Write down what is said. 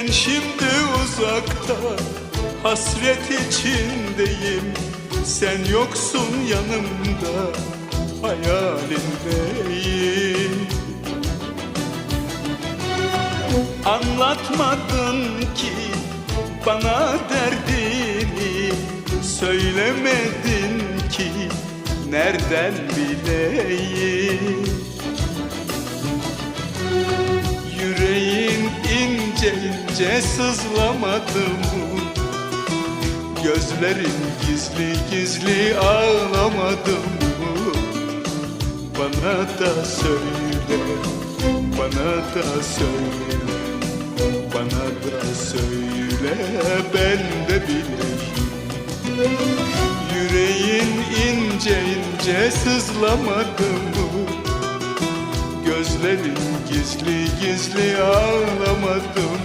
Ben şimdi uzakta hasret içindeyim. Sen yoksun yanımda hayalindeyim. Anlatmadın ki bana derdini Söylemedin ki nereden bileyim ince ince sızlamadı mı? Gözlerin gizli gizli ağlamadı? Bana da söyle, bana da söyle Bana da söyle ben de bileyim Yüreğin ince ince sızlamadı mı? Gözlerin gizli gizli ağlamadı mı?